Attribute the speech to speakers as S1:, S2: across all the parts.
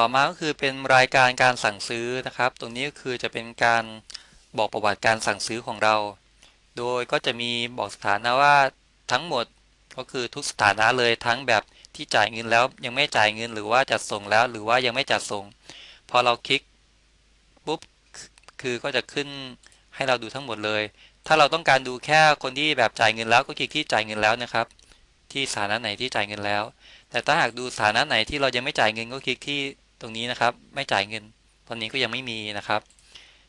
S1: ต่อมาก็คือเป็นรายการการสั่งซื้อนะครับ ตรงนี้ก็คือจะเป็นการบอกประวัติการสั่งซื้อของเรา โดยก็จะมีบอกสถานะว่าทั้งหมดก็คือทุกสถานะเลยทั้งแบบที่จ่ายเงินแล้วยังไม่จ่ายเงินหรือว่าจัดส่งแล้วหรือว่ายังไม่จัดส่ง พอเราคลิกปุ๊บคือก็จะขึ้นให้เราดูทั้งหมดเลย ถ้าเราต้องการดูแค่คนที่แบบจ่ายเงินแล้วก็คลิกที่จ่ายเงินแล้วนะครับ ที่สถานะไหนที่จ่ายเงินแล้ว แต่ถ้าหากดูสถานะไหนที่เรายังไม่จ่ายเงินก็คลิกที่ ตรงนี้นะครับไม่จ่ายเงิน ตอนนี้ก็ยังไม่มีนะครับ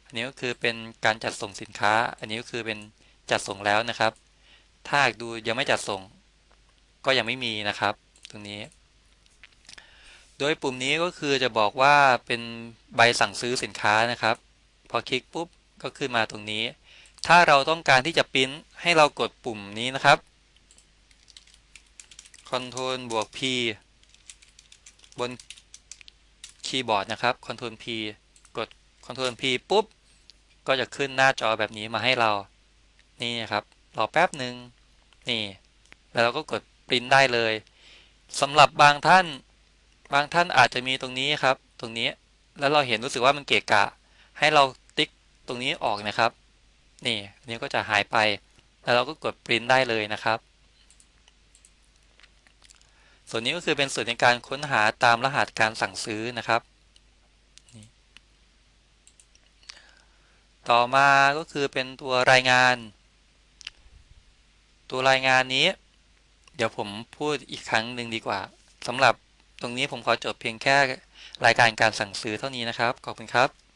S1: อันนี้ก็คือเป็นการจัดส่งสินค้า อันนี้ก็คือเป็นจัดส่งแล้วนะครับ ถ้าดูยังไม่จัดส่ง ก็ยังไม่มีนะครับ ตรงนี้ โดยปุ่มนี้ก็คือจะบอกว่าเป็นใบสั่งซื้อสินค้านะครับ พอคลิกปุ๊บก็ขึ้นมาตรงนี้ ถ้าเราต้องการที่จะปริ้นให้เรากดปุ่มนี้นะครับ Ctrl บวก P บน คีย์บอร์ดนะครับ Ctrl P กด Ctrl P ปุ๊บ ก็จะขึ้นหน้าจอแบบนี้มาให้เรา นี่นะครับ รอแป๊บหนึ่งนี่ แล้วเราก็กดปริ้นได้เลยสำหรับบางท่าน บางท่านอาจจะมีตรงนี้ครับ ตรงนี้ แล้วเราเห็นรู้สึกว่ามันเกะกะ ให้เราติ๊กตรงนี้ออกนะครับ นี่อันนี้ก็จะหายไป แล้วเราก็กดปริ้นได้เลยนะครับ ส่วนนี้ก็คือเป็นส่วนในการค้นหาตามรหัสการสั่งซื้อนะครับ ต่อมาก็คือเป็นตัวรายงาน ตัวรายงานนี้ เดี๋ยวผมพูดอีกครั้งหนึ่งดีกว่าสำหรับตรงนี้ผมขอจบเพียงแค่รายการการสั่งซื้อเท่านี้นะครับ ขอบคุณครับ